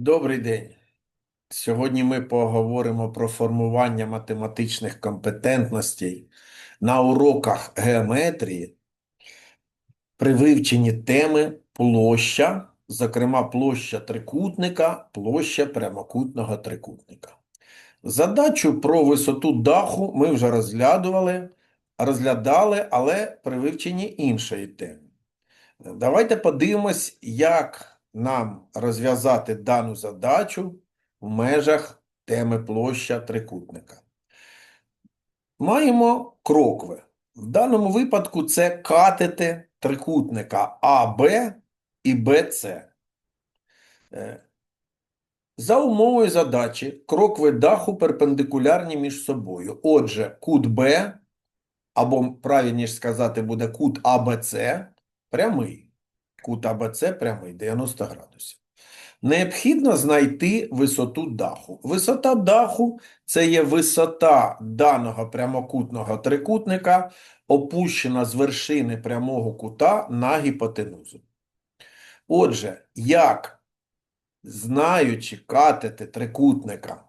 Добрий день. Сьогодні ми поговоримо про формування математичних компетентностей на уроках геометрії при вивченні теми площа, зокрема площа трикутника, площа прямокутного трикутника. Задачу про висоту даху ми вже розглядували, розглядали, але при вивченні іншої теми. Давайте подивимось, як нам розв'язати дану задачу в межах теми площа трикутника. Маємо крокви. В даному випадку це катети трикутника АБ і БЦ. Е, За умовою задачі крокви даху перпендикулярні між собою. Отже, кут Б, або правильніше сказати буде кут АБЦ, прямий. Кут АБЦ прямий 90 градусів. Необхідно знайти висоту даху. Висота даху – це є висота даного прямокутного трикутника, опущена з вершини прямого кута на гіпотенузу. Отже, як, знаючи катети трикутника,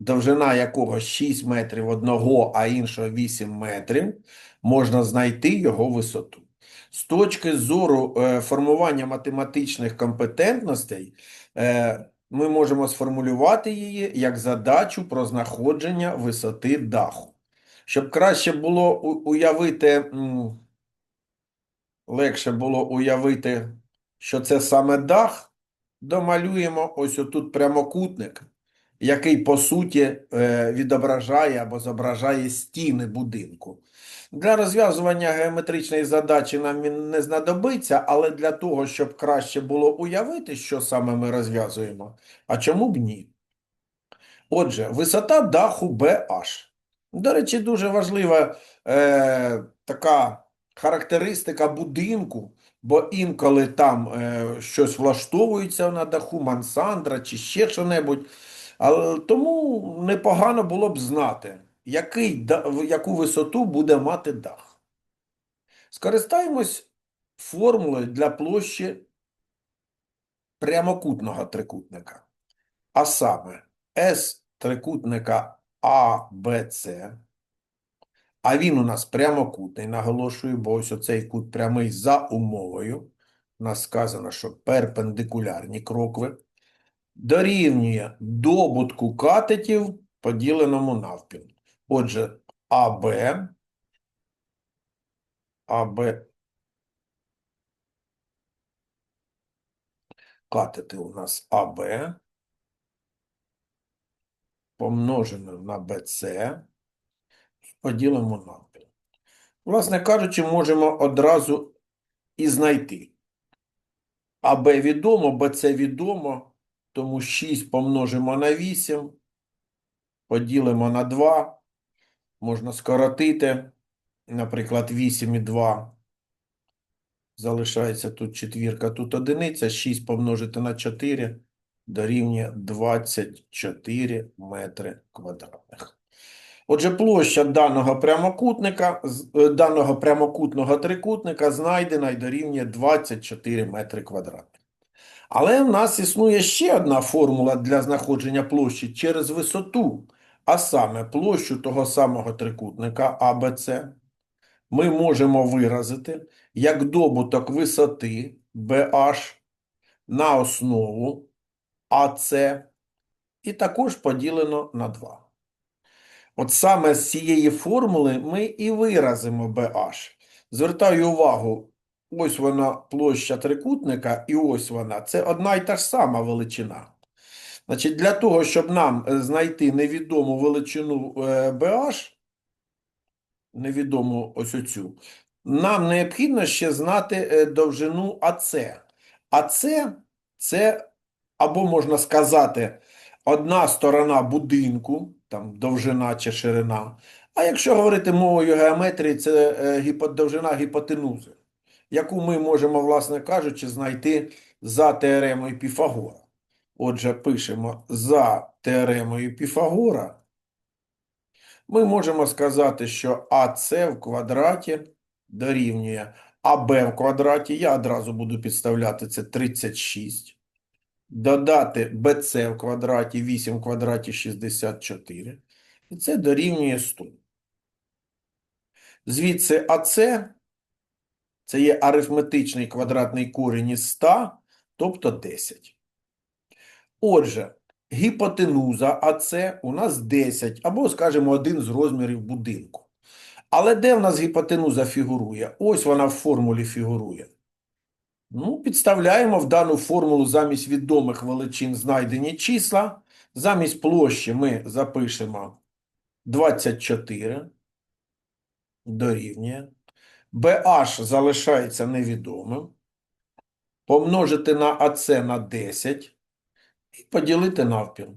довжина якого 6 метрів одного, а іншого 8 метрів, можна знайти його висоту. З точки зору е, формування математичних компетентностей, е, ми можемо сформулювати її як задачу про знаходження висоти даху. Щоб краще було уявити, легше було уявити, що це саме дах, домалюємо ось отут прямокутник, який по суті е, відображає або зображає стіни будинку. Для розв'язування геометричної задачі нам він не знадобиться, але для того, щоб краще було уявити, що саме ми розв'язуємо, а чому б ні? Отже, висота даху BH. До речі, дуже важлива е, така характеристика будинку, бо інколи там е, щось влаштовується на даху, мансандра чи ще що-небудь. Але тому непогано було б знати, який, яку висоту буде мати дах. Скористаємось формулою для площі прямокутного трикутника. А саме S трикутника ABC, а він у нас прямокутний, наголошую, бо ось оцей кут прямий за умовою. У нас сказано, що перпендикулярні крокви дорівнює добутку катетів поділеному навпіл. Отже, АБ, АБ, катети у нас АБ, помножено на БЦ, поділимо навпіл. Власне кажучи, можемо одразу і знайти. АБ відомо, БЦ відомо, тому 6 помножимо на 8, поділимо на 2, можна скоротити, наприклад, 8 і 2. Залишається тут четвірка, тут одиниця, 6 помножити на 4 дорівнює 24 метри квадратних. Отже, площа даного прямокутника, е, даного прямокутного трикутника знайдена і дорівнює 24 метри квадратних. Але в нас існує ще одна формула для знаходження площі через висоту, а саме площу того самого трикутника АБЦ ми можемо виразити як добуток висоти BH на основу АЦ і також поділено на 2. От саме з цієї формули ми і виразимо BH. Звертаю увагу, ось вона площа трикутника, і ось вона. Це одна і та ж сама величина. Значить, для того, щоб нам е, знайти невідому величину е, BH, невідому ось оцю, нам необхідно ще знати е, довжину АЦ. АЦ – це, або можна сказати, одна сторона будинку, там довжина чи ширина. А якщо говорити мовою геометрії, це довжина гіпотенузи, яку ми можемо, власне кажучи, знайти за теоремою Піфагора. Отже, пишемо за теоремою Піфагора. Ми можемо сказати, що АС в квадраті дорівнює АБ в квадраті. Я одразу буду підставляти це 36. додати BC в квадраті 8 в квадраті 64. І це дорівнює 100. Звідси АЦ це є арифметичний квадратний корінь із 100, тобто 10. Отже, гіпотенуза АЦ у нас 10, або, скажімо, один з розмірів будинку. Але де в нас гіпотенуза фігурує? Ось вона в формулі фігурує. Ну, підставляємо в дану формулу замість відомих величин знайдені числа. Замість площі ми запишемо 24 дорівнює. BH залишається невідомим. Помножити на АЦ на 10 і поділити навпіл.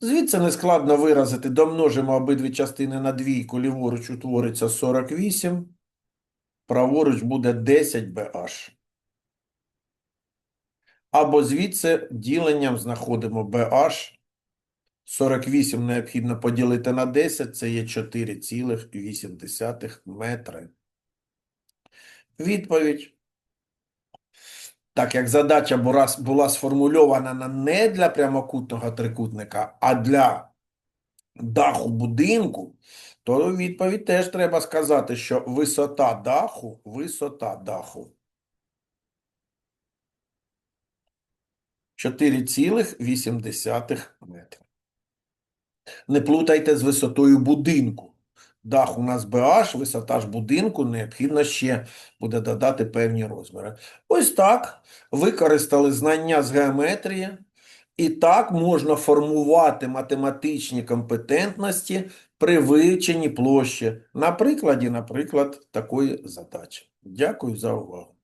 Звідси нескладно виразити, домножимо обидві частини на двійку, ліворуч утвориться 48, праворуч буде 10 BH. Або звідси діленням знаходимо BH. 48 необхідно поділити на 10, це є 4,8 метри. Відповідь. Так як задача була, була сформульована не для прямокутного трикутника, а для даху будинку, то відповідь теж треба сказати, що висота даху, висота даху 4,8 метра. Не плутайте з висотою будинку. Дах у нас BH, висота ж будинку, необхідно ще буде додати певні розміри. Ось так використали знання з геометрії, і так можна формувати математичні компетентності при вивченні площі. На прикладі, наприклад, такої задачі. Дякую за увагу.